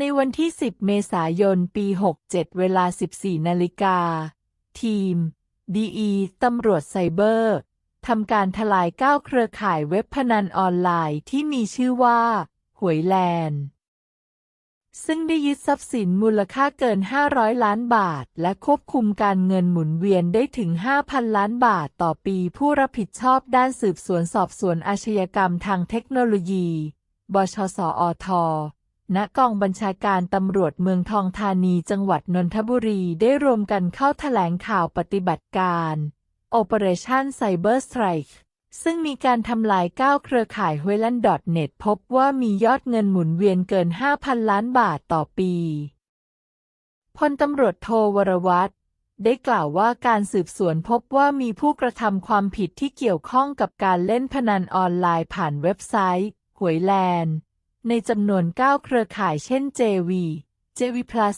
ในวันที่ 10 เมษายน ปี 67 เวลา 14 นาฬิกา ทีม ดีตำรวจไซเบอร์ทำการทลายก้าวเครือข่ายเว็บพนันออนไลน์ที่มีชื่อว่า หวยแลนด์ ซึ่งได้ยึดทรัพย์สินมูลค่าเกิน 500 ล้านบาท และควบคุมการเงินหมุนเวียนได้ถึง 5,000 ล้านบาทต่อปี ผู้รับผิดชอบด้านสืบสวนสอบสวนอาชญากรรมทางเทคโนโลยี บชสอท ณกองบัญชาการตำรวจเมืองทองธานีจังหวัดนนทบุรีได้รวมกันเข้าแถลงข่าวปฏิบัติการ Operation Cyber Strike ซึ่งมีการทำลายก้าเครือข่าย h w e l a n n e t พบว่ามียอดเงินหมุนเวียนเกิน 5,000 ล้านบาทต่อปี พลตำรวจโทวรวัตรได้กล่าวว่าการสืบสวนพบว่ามีผู้กระทำความผิดที่เกี่ยวข้องกับการเล่นพนันออนไลน์ผ่านเว็บไซต์หวยแลนด์ ในจำนวน 9 เครือข่ายเช่น JV JV Plus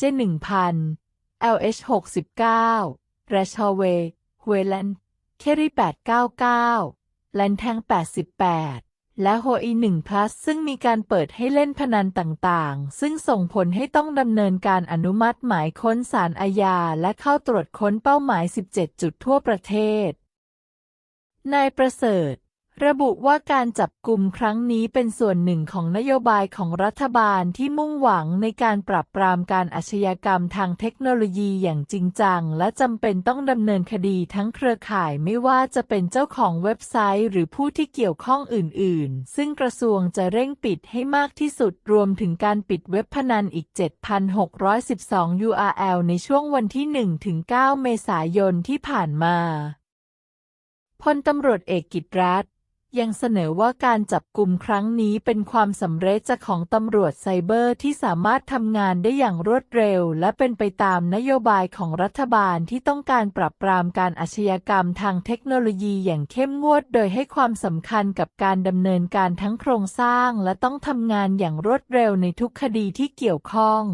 J1000 LH 69 r a s h a w a y หวยแลนด์เครี899 แลนแทง 88 และโฮอี1 plus ซึ่งมีการเปิดให้เล่นพนันต่างๆ ซึ่งส่งผลให้ต้องดำเนินการอนุมัติหมายค้นสารอาญาและเข้าตรวจค้นเป้าหมาย 17 จุดทั่วประเทศ นายประเสริฐ ระบุว่าการจับกลุ่มครั้งนี้เป็นส่วนหนึ่งของนโยบายของรัฐบาลที่มุ่งหวังในการปราบปรามการอาชญากรรมทางเทคโนโลยีอย่างจริงจัง และจำเป็นต้องดำเนินคดีทั้งเครือข่ายไม่ว่าจะเป็นเจ้าของเว็บไซต์ หรือผู้ที่เกี่ยวข้องอื่น ๆ ซึ่งกระทรวงจะเร่งปิดให้มากที่สุดรวมถึงการปิดเว็บพนันอีก 7,612 URL ในช่วงวันที่ 1-9 เมษายนที่ผ่านมาพลตำรวจเอกกิตรัตน์ ยังเสนอว่าการจับกลุ่มครั้งนี้เป็นความสำเร็จจากของตำรวจไซเบอร์ที่สามารถทำงานได้อย่างรวดเร็ว และเป็นไปตามนโยบายของรัฐบาลที่ต้องการปรับปรามการอาชญากรรมทางเทคโนโลยีอย่างเข้มงวด โดยให้ความสำคัญกับการดำเนินการทั้งโครงสร้าง และต้องทำงานอย่างรวดเร็วในทุกคดีที่เกี่ยวข้อง